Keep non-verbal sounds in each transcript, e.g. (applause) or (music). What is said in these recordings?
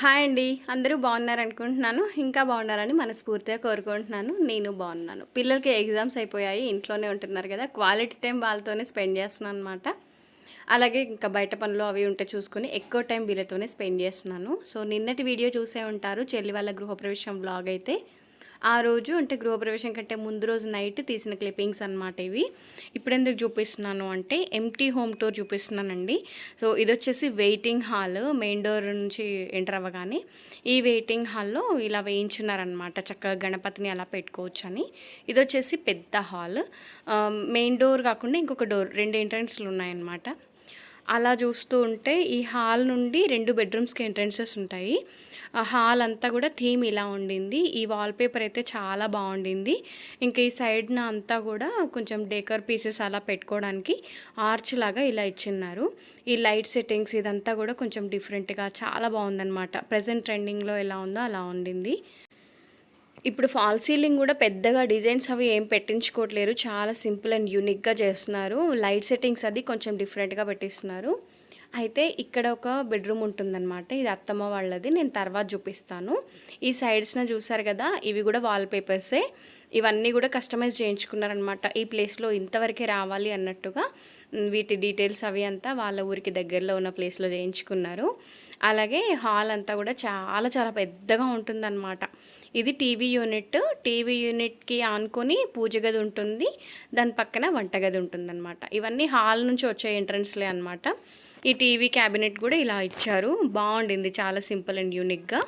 Hi అండి. అందరూ బాగున్నారు అనుకుంటున్నాను. ఇంకా బాగున్నారని మనస్ఫూర్తిగా కోరుకుంటున్నాను. నేను బాగున్నాను. పిల్లలకి ఎగ్జామ్స్ అయిపోయాయి. ఇంట్లోనే ఉంటున్నారు కదా. క్వాలిటీ టైం వాళ్ళతోనే స్పెండ్ చేస్తున్నాను అనమాట అలాగే ఇంకా బయట పనులు అవి ఉంటే చూసుకొని ఎక్కువ టైం వీళ్ళతోనే స్పెండ్ చేస్తున్నాను. సో నిన్నటి వీడియో చూసే ఉంటారు. చెల్లి వాళ్ళ గృహప్రవేశం బ్లాగ్ అయితే. ఆ రోజు అంటే గృహప్రవేశం కంటే ముందు రోజు నైట్ తీసిన క్లిప్పింగ్స్ అనమాట ఇవి. ఇప్పుడు ఎందుకు చూపిస్తున్నాను అంటే ఎంటీ హోమ్ టూర్ చూపిస్తున్నానండి. సో ఇది వచ్చేసి వెయిటింగ్ హాల్ మెయిన్ డోర్ నుంచి ఎంటర్ అవ్వగానే ఈ వెయిటింగ్ హాల్లో ఇలా వేయించున్నారనమాట చక్కగా గణపతిని అలా పెట్టుకోవచ్చు అని ఇది వచ్చేసి పెద్ద హాల్ మెయిన్ డోర్ కాకుండా ఇంకొక డోర్ రెండు ఎంట్రన్స్లు ఉన్నాయన్నమాట. అలా చూస్తూ ఉంటే ఈ హాల్ నుండి రెండు బెడ్రూమ్స్కి ఎంట్రన్సెస్ ఉంటాయి. హాల్ అంతా కూడా థీమ్ ఇలా ఉండింది. ఈ వాల్పేపర్ అయితే చాలా బాగుండింది. ఇంకా ఈ సైడ్న అంతా కూడా కొంచెం డెకర్ పీసెస్ అలా పెట్టుకోవడానికి ఆర్చ్ లాగా ఇలా ఇచ్చిన్నారు. ఈ లైట్ సెట్టింగ్స్ ఇదంతా కూడా కొంచెం డిఫరెంట్గా చాలా బాగుందన్నమాట. ప్రజెంట్ ట్రెండింగ్లో ఎలా ఉందో అలా ఉండింది. ఇప్పుడు ఫాల్ సీలింగ్ కూడా పెద్దగా డిజైన్స్ అవి ఏం పెట్టించుకోవట్లేరు చాలా సింపుల్ అండ్ యూనిక్గా చేస్తున్నారు. లైట్ సెట్టింగ్స్ అది కొంచెం డిఫరెంట్గా పెట్టిస్తున్నారు. అయితే ఇక్కడ ఒక బెడ్రూమ్ ఉంటుందన్నమాట. ఇది అత్తమ్మ వాళ్ళది. నేను తర్వాత చూపిస్తాను. ఈ సైడ్స్న చూసారు కదా ఇవి కూడా వాల్ పేపర్సే ఇవన్నీ కూడా కస్టమైజ్ చేయించుకున్నారనమాట ఈ ప్లేస్లో ఇంతవరకే రావాలి అన్నట్టుగా వీటి డీటెయిల్స్ అవి అంతా వాళ్ళ ఊరికి దగ్గరలో ఉన్న ప్లేస్లో చేయించుకున్నారు. అలాగే హాల్ అంతా కూడా చాలా చాలా పెద్దగా ఉంటుందన్నమాట. ఇది టీవీ యూనిట్ టీవీ యూనిట్కి ఆనుకొని పూజ గది ఉంటుంది. దాని పక్కన వంటగది ఉంటుందన్నమాట. ఇవన్నీ హాల్ నుంచి వచ్చే ఎంట్రన్స్లే అనమాట ఈ టీవీ క్యాబినెట్ కూడా ఇలా ఇచ్చారు. బాగుండింది చాలా సింపుల్ అండ్ యూనిక్గా.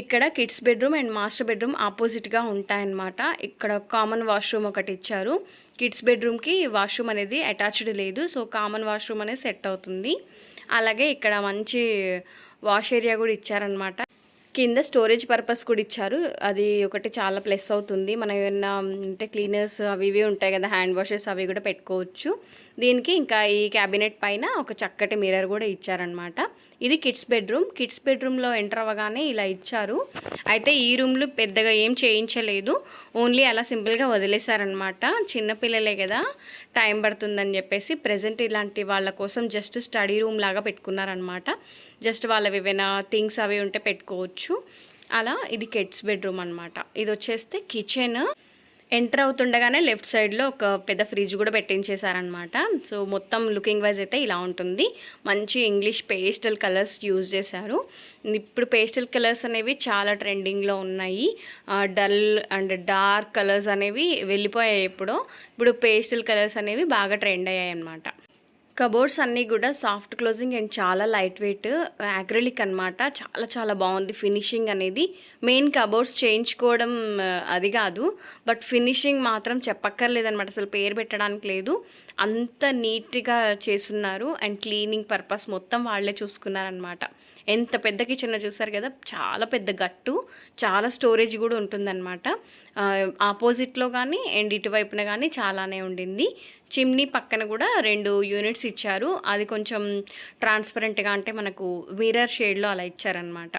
ఇక్కడ kids bedroom and master bedroom ఆపోజిట్గా ఉంటాయన్నమాట. ఇక్కడ కామన్ వాష్రూమ్ ఒకటి ఇచ్చారు. కిడ్స్ బెడ్రూమ్కి వాష్రూమ్ అనేది అటాచ్డ్ లేదు సో కామన్ వాష్రూమ్ అనేది సెట్ అవుతుంది. అలాగే ఇక్కడ మంచి వాష్ ఏరియా కూడా ఇచ్చారనమాట కింద స్టోరేజ్ పర్పస్ కూడా ఇచ్చారు. అది ఒకటి చాలా ప్లస్ అవుతుంది. మనం ఏమైనా అంటే క్లీనర్స్ అవి ఇవి ఉంటాయి కదా హ్యాండ్ వాషెస్ అవి కూడా పెట్టుకోవచ్చు. దీనికి ఇంకా ఈ క్యాబినెట్ పైన ఒక చక్కటి మిర్రర్ కూడా ఇచ్చారనమాట ఇది కిడ్స్ బెడ్రూమ్. కిడ్స్ బెడ్రూమ్లో ఎంటర్ అవ్వగానే ఇలా ఇచ్చారు. అయితే ఈ రూమ్లు పెద్దగా ఏం చేయించలేదు. ఓన్లీ అలా సింపుల్గా వదిలేశారనమాట చిన్నపిల్లలే కదా టైం పడుతుందని చెప్పేసి ప్రజెంట్ ఇలాంటి వాళ్ళ కోసం జస్ట్ స్టడీ రూమ్ లాగా పెట్టుకున్నారనమాట జస్ట్ వాళ్ళవి ఏవైనా థింగ్స్ అవి ఉంటే పెట్టుకోవచ్చు. అలా ఇది కిడ్స్ బెడ్రూమ్ అనమాట ఇది వచ్చేస్తే కిచెన్. ఎంటర్ అవుతుండగానే లెఫ్ట్ సైడ్లో ఒక పెద్ద ఫ్రిడ్జ్ కూడా పెట్టించేశారనమాట సో మొత్తం లుకింగ్ వైజ్ అయితే ఇలా ఉంటుంది. మంచి ఇంగ్లీష్ పేస్టల్ కలర్స్ యూజ్ చేశారు. ఇప్పుడు పేస్టల్ కలర్స్ అనేవి చాలా ట్రెండింగ్లో ఉన్నాయి. డల్ అండ్ డార్క్ కలర్స్ అనేవి వెళ్ళిపోయాయి ఎప్పుడో. ఇప్పుడు పేస్టల్ కలర్స్ అనేవి బాగా ట్రెండ్ అయ్యాయి అనమాట కబోర్డ్స్ అన్నీ కూడా సాఫ్ట్ క్లోజింగ్ అండ్ చాలా లైట్ వెయిట్ యాక్రిలిక్ అనమాట చాలా చాలా బాగుంది ఫినిషింగ్ అనేది. మెయిన్ కబోర్డ్స్ చేయించుకోవడం అది కాదు. బట్ ఫినిషింగ్ మాత్రం చెప్పక్కర్లేదనమాట అసలు పేరు పెట్టడానికి లేదు. అంత నీట్గా చేసున్నారు అండ్ క్లీనింగ్ పర్పస్ మొత్తం వాళ్ళే చూసుకున్నారనమాట ఎంత పెద్ద కిచెన్ చూసారు కదా చాలా పెద్ద గట్టు చాలా స్టోరేజ్ కూడా ఉంటుందన్నమాట. ఆపోజిట్లో కానీ అండ్ ఇటువైపున కానీ చాలానే ఉండింది. చిమ్నీ పక్కన కూడా రెండు యూనిట్స్ ఇచ్చారు. అది కొంచెం ట్రాన్స్పరెంట్గా అంటే మనకు మిర్రర్ షేడ్లో అలా ఇచ్చారనమాట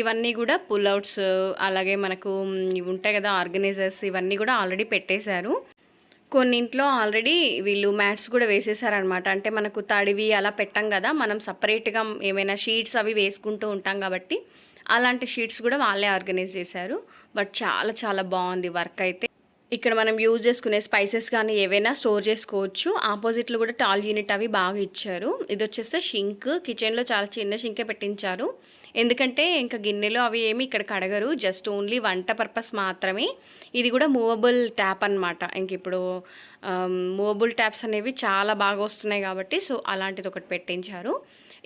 ఇవన్నీ కూడా పుల్అవుట్స్ అలాగే మనకు ఉంటాయి కదా ఆర్గనైజర్స్ ఇవన్నీ కూడా ఆల్రెడీ పెట్టేశారు. కొన్నింట్లో ఆల్రెడీ వీళ్ళు మ్యాట్స్ కూడా వేసేసారనమాట అంటే మనకు తడివి అలా పెట్టాం కదా మనం సపరేట్గా ఏమైనా షీట్స్ అవి వేసుకుంటూ ఉంటాం కాబట్టి అలాంటి షీట్స్ కూడా వాళ్ళే ఆర్గనైజ్ చేశారు. బట్ చాలా చాలా బాగుంది వర్క్ అయితే. ఇక్కడ మనం యూజ్ చేసుకునే స్పైసెస్ కానీ ఏవైనా స్టోర్ చేసుకోవచ్చు. ఆపోజిట్లో కూడా టాల్ యూనిట్ అవి బాగా ఇచ్చారు. ఇది వచ్చేస్తే షింక్ కిచెన్లో చాలా చిన్న షింకే పెట్టించారు. ఎందుకంటే ఇంకా గిన్నెలు అవి ఏమి ఇక్కడ కడగరు జస్ట్ ఓన్లీ వంట పర్పస్ మాత్రమే. ఇది కూడా మూవబుల్ ట్యాప్ అనమాట ఇంక ఇప్పుడు um, మూవబుల్ ట్యాప్స్ అనేవి చాలా బాగా వస్తున్నాయి కాబట్టి సో అలాంటిది ఒకటి పెట్టించారు.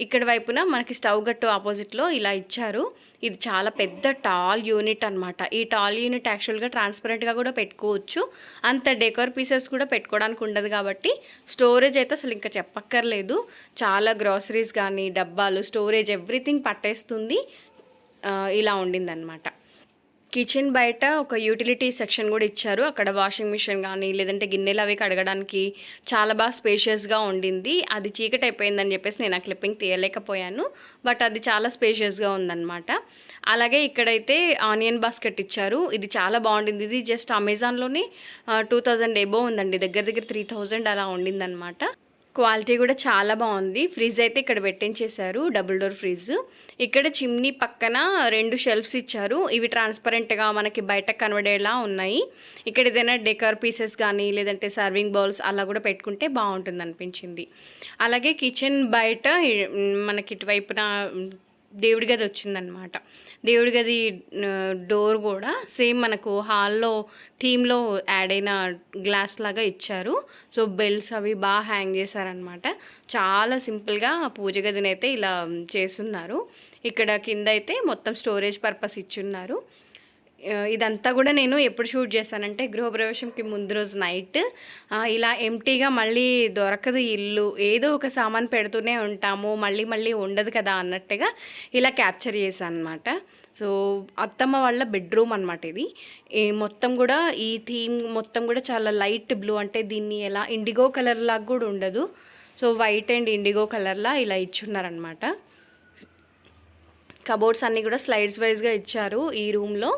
ఇక్కడ వైపున మనకి స్టవ్ గట్టు ఆపోజిట్లో ఇలా ఇచ్చారు. ఇది చాలా పెద్ద టాల్ యూనిట్ అనమాట ఈ టాల్ యూనిట్ యాక్చువల్గా ట్రాన్స్పరెంట్గా కూడా పెట్టుకోవచ్చు. అంత డెకోర్ పీసెస్ కూడా పెట్టుకోవడానికి ఉండదు కాబట్టి స్టోరేజ్ అయితే అసలు ఇంకా చెప్పక్కర్లేదు. చాలా గ్రాసరీస్ కానీ డబ్బాలు స్టోరేజ్ ఎవ్రీథింగ్ పట్టేస్తుంది. ఇలా ఉండిందనమాట కిచెన్ బయట ఒక యూటిలిటీ సెక్షన్ కూడా ఇచ్చారు. అక్కడ వాషింగ్ మిషన్ కానీ లేదంటే గిన్నెలు అవి కడగడానికి చాలా బాగా స్పేషియస్గా ఉండింది. అది చీకటి అయిపోయిందని చెప్పేసి నేను ఆ క్లిప్పింగ్ తీయలేకపోయాను. బట్ అది చాలా స్పేషియస్గా ఉందన్నమాట. అలాగే ఇక్కడైతే ఆనియన్ బాస్కెట్ ఇచ్చారు. ఇది చాలా బాగుండింది. ఇది జస్ట్ అమెజాన్లోనే టూ థౌజండ్ ఎబో ఉందండి. దగ్గర దగ్గర త్రీ థౌజండ్ అలా ఉండిందనమాట క్వాలిటీ కూడా చాలా బాగుంది. ఫ్రిడ్జ్ అయితే ఇక్కడ పెట్టించేశారు డబుల్ డోర్ ఫ్రిడ్జ్. ఇక్కడ చిమ్నీ పక్కన రెండు షెల్ఫ్స్ ఇచ్చారు. ఇవి ట్రాన్స్పరెంట్గా మనకి బయట కనబడేలా ఉన్నాయి. ఇక్కడ ఏదైనా డెకర్ పీసెస్ కానీ లేదంటే సర్వింగ్ బౌల్స్ అలా కూడా పెట్టుకుంటే బాగుంటుంది అనిపించింది అలాగే కిచెన్ బయట మనకి ఇటువైపున దేవుడి గది వచ్చిందనమాట దేవుడి గది డోర్ కూడా సేమ్ మనకు హాల్లో థీమ్లో యాడ్ అయిన గ్లాస్ లాగా ఇచ్చారు. సో బెల్స్ అవి బాగా హ్యాంగ్ చేశారనమాట చాలా సింపుల్గా పూజ గదిని అయితే ఇలా చేస్తున్నారు. ఇక్కడ కింద అయితే మొత్తం స్టోరేజ్ పర్పస్ ఇచ్చున్నారు ఉన్నారు. ఇదంతా కూడా నేను ఎప్పుడు షూట్ చేశానంటే గృహప్రవేశంకి ముందు రోజు నైట్. ఇలా ఎంటీగా మళ్ళీ దొరకదు ఇల్లు ఏదో ఒక సామాన్ పెడుతూనే ఉంటాము మళ్ళీ మళ్ళీ ఉండదు కదా అన్నట్టుగా ఇలా క్యాప్చర్ చేశాను అనమాట సో అత్తమ్మ వాళ్ళ బెడ్రూమ్ అనమాట ఇది. ఈ మొత్తం కూడా ఈ థీమ్ మొత్తం కూడా చాలా లైట్ బ్లూ అంటే దీన్ని ఎలా ఇండిగో కలర్ లాగా కూడా ఉండదు. సో వైట్ అండ్ ఇండిగో కలర్లా ఇలా ఇచ్చున్నారనమాట కబోర్డ్స్ అన్నీ కూడా స్లైడ్స్ వైజ్గా ఇచ్చారు ఈ రూమ్లో.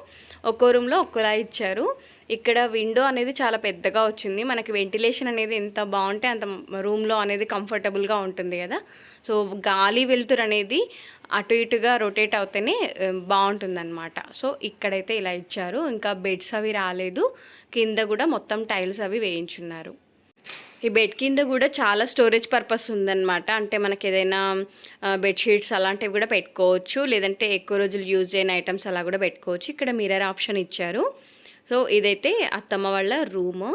ఒక్కో రూమ్లో ఒక్కోలా ఇచ్చారు. ఇక్కడ విండో అనేది చాలా పెద్దగా వచ్చింది. మనకి వెంటిలేషన్ అనేది ఎంత బాగుంటే అంత రూమ్లో అనేది కంఫర్టబుల్గా ఉంటుంది కదా. సో గాలి వెలుతురు అనేది అటు ఇటుగా రొటేట్ అవుతేనే బాగుంటుందన్నమాట. సో ఇక్కడైతే ఇలా ఇచ్చారు. ఇంకా బెడ్స్ అవి రాలేదు. కింద కూడా మొత్తం టైల్స్ అవి వేయించున్నారు. ఈ బెడ్ కింద కూడా చాలా స్టోరేజ్ పర్పస్ ఉందన్నమాట. అంటే మనకి ఏదైనా బెడ్షీట్స్ అలాంటివి కూడా పెట్టుకోవచ్చు. లేదంటే ఎక్కువ రోజులు యూజ్ చేయని ఐటమ్స్ అలా కూడా పెట్టుకోవచ్చు. ఇక్కడ మిర్రర్ ఆప్షన్ ఇచ్చారు. సో ఇదైతే అత్తమ్మ వాళ్ళ రూమ్.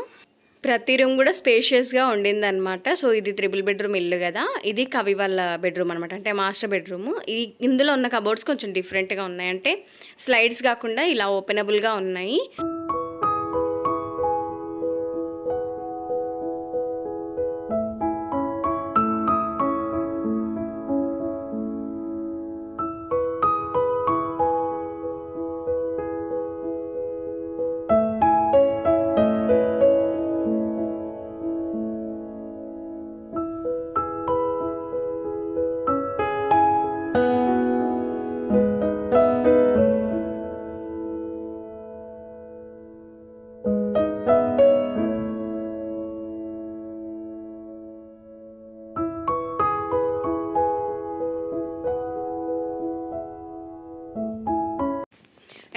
ప్రతి రూమ్ కూడా స్పేషియస్గా ఉండిందనమాట సో ఇది త్రిబుల్ బెడ్రూమ్ ఇల్లు కదా. ఇది కవి వాళ్ళ బెడ్రూమ్ అనమాట అంటే మాస్టర్ బెడ్రూమ్. ఈ ఇందులో ఉన్న కబోర్డ్స్ కొంచెం డిఫరెంట్గా ఉన్నాయి. అంటే స్లైడ్స్ కాకుండా ఇలా ఓపెనబుల్గా ఉన్నాయి.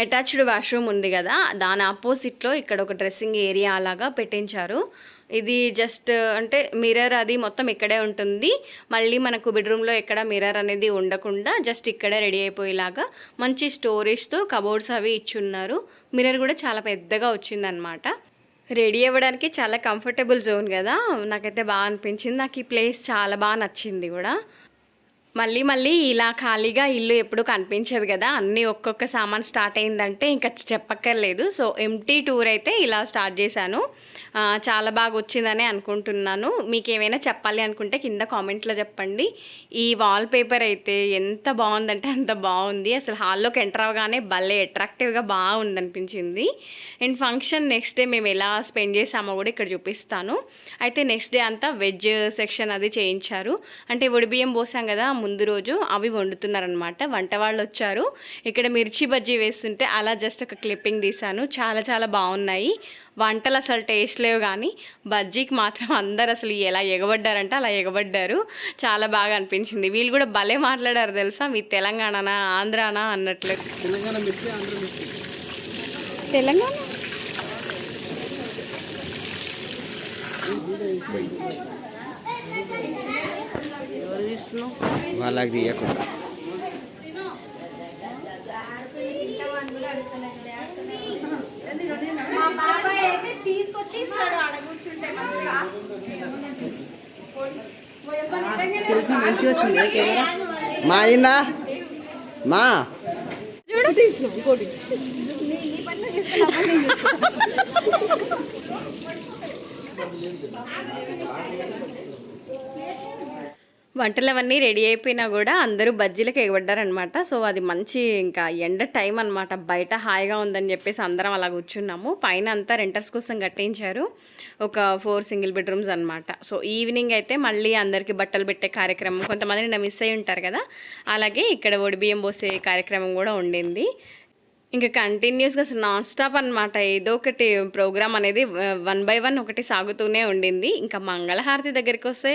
అటాచ్డ్ వాష్రూమ్ ఉంది కదా దాని ఆపోజిట్లో ఇక్కడ ఒక డ్రెస్సింగ్ ఏరియా అలాగా పెట్టించారు. ఇది జస్ట్ అంటే మిర్రర్ అది మొత్తం ఇక్కడే ఉంటుంది. మళ్ళీ మనకు బెడ్రూమ్లో ఎక్కడ మిర్రర్ అనేది ఉండకుండా జస్ట్ ఇక్కడే రెడీ అయిపోయేలాగా మంచి స్టోరేజ్తో కబోర్డ్స్ అవి ఇచ్చున్నారు. మిర్రర్ కూడా చాలా పెద్దగా వచ్చిందనమాట రెడీ అవ్వడానికి చాలా కంఫర్టబుల్ జోన్ కదా నాకైతే బాగా అనిపించింది. నాకు ఈ ప్లేస్ చాలా బాగా నచ్చింది కూడా. మళ్ళీ మళ్ళీ ఇలా ఖాళీగా ఇల్లు ఎప్పుడు కనిపించదు కదా అన్నీ ఒక్కొక్క సామాన్ స్టార్ట్ అయిందంటే ఇంకా చెప్పక్కర్లేదు. సో ఎంటీ టూర్ అయితే ఇలా స్టార్ట్ చేశాను. చాలా బాగా వచ్చిందని అనుకుంటున్నాను. మీకు ఏమైనా చెప్పాలి అనుకుంటే కింద కామెంట్లో చెప్పండి. ఈ వాల్ పేపర్ అయితే ఎంత బాగుందంటే అంత బాగుంది. అసలు హాల్లోకి ఎంటర్ అవ్వగానే భలే అట్రాక్టివ్గా బాగుంది అనిపించింది అండ్ ఫంక్షన్ నెక్స్ట్ డే మేము ఎలా స్పెండ్ చేసామో కూడా ఇక్కడ చూపిస్తాను. అయితే నెక్స్ట్ డే అంతా వెజ్ సెక్షన్ అది చేయించారు. అంటే బియ్యం పోసాం కదా ముందు రోజు అవి వండుతున్నారనమాట వంట వాళ్ళు వచ్చారు. ఇక్కడ మిర్చి బజ్జీ వేస్తుంటే అలా జస్ట్ ఒక క్లిప్పింగ్ తీశాను. చాలా చాలా బాగున్నాయి. వంటలు అసలు టేస్ట్ లేవు కానీ బజ్జీకి మాత్రం అందరు అసలు ఎలా ఎగబడ్డారంటే అలా ఎగబడ్డారు. చాలా బాగా అనిపించింది. వీళ్ళు కూడా భలే మాట్లాడారు తెలుసా? మీ తెలంగాణనా ఆంధ్రానా అన్నట్లు. తెలంగాణ మిర్చి తెలంగాణ? వాళ్ళకి తీయకుండా. మా బాబాయ్ అయితే తీసుకొచ్చి ఇస్తాడు ఆడ కూర్చుంటే మంచిగా. మా అయిన మా? (laughs) వంటలు అవన్నీ రెడీ అయిపోయినా కూడా అందరూ బజ్జీలకు ఎగబడ్డారనమాట సో అది మంచి ఇంకా ఎండ టైం అనమాట బయట హాయిగా ఉందని చెప్పేసి అందరం అలా కూర్చున్నాము. పైన అంతా రెంటర్స్ కోసం కట్టించారు. ఒక ఫోర్ సింగిల్ బెడ్రూమ్స్ అనమాట సో ఈవినింగ్ అయితే మళ్ళీ అందరికీ బట్టలు పెట్టే కార్యక్రమం కొంతమంది నిన్న మిస్ అయి ఉంటారు కదా. అలాగే ఇక్కడ ఒడిబియ్యం పోసే కార్యక్రమం కూడా ఉండింది. ఇంకా కంటిన్యూస్గా అసలు నాన్ స్టాప్ అనమాట ఏదో ఒకటి ప్రోగ్రామ్ అనేది వన్ బై వన్ ఒకటి సాగుతూనే ఉండింది. ఇంకా మంగళహారతి దగ్గరికి వస్తే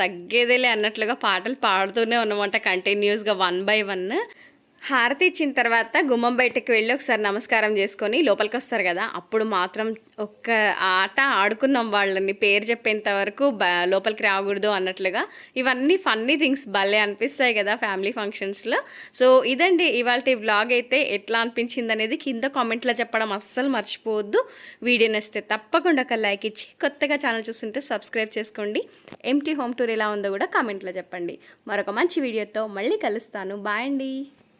తగ్గేదేలే అన్నట్లుగా పాటలు పాడుతూనే ఉన్నమాట కంటిన్యూస్గా వన్ బై వన్ హారతి ఇచ్చిన తర్వాత గుమ్మం బయటకు వెళ్ళి ఒకసారి నమస్కారం చేసుకొని లోపలికి వస్తారు కదా అప్పుడు మాత్రం ఒక్క ఆట ఆడుకున్నాం వాళ్ళని. పేరు చెప్పేంత వరకు బ లోపలికి రాకూడదు అన్నట్లుగా ఇవన్నీ ఫన్నీ థింగ్స్ భలే అనిపిస్తాయి కదా ఫ్యామిలీ ఫంక్షన్స్లో. సో ఇదండి ఇవాళ బ్లాగ్ అయితే ఎట్లా అనిపించింది అనేది కింద కామెంట్లో చెప్పడం అస్సలు మర్చిపోవద్దు. వీడియో నచ్చితే తప్పకుండా ఒక లైక్ ఇచ్చి కొత్తగా ఛానల్ చూస్తుంటే సబ్స్క్రైబ్ చేసుకోండి. ఎంటీ హోమ్ టూర్ ఎలా ఉందో కూడా కామెంట్లో చెప్పండి. మరొక మంచి వీడియోతో మళ్ళీ కలుస్తాను. బాయ్ అండి.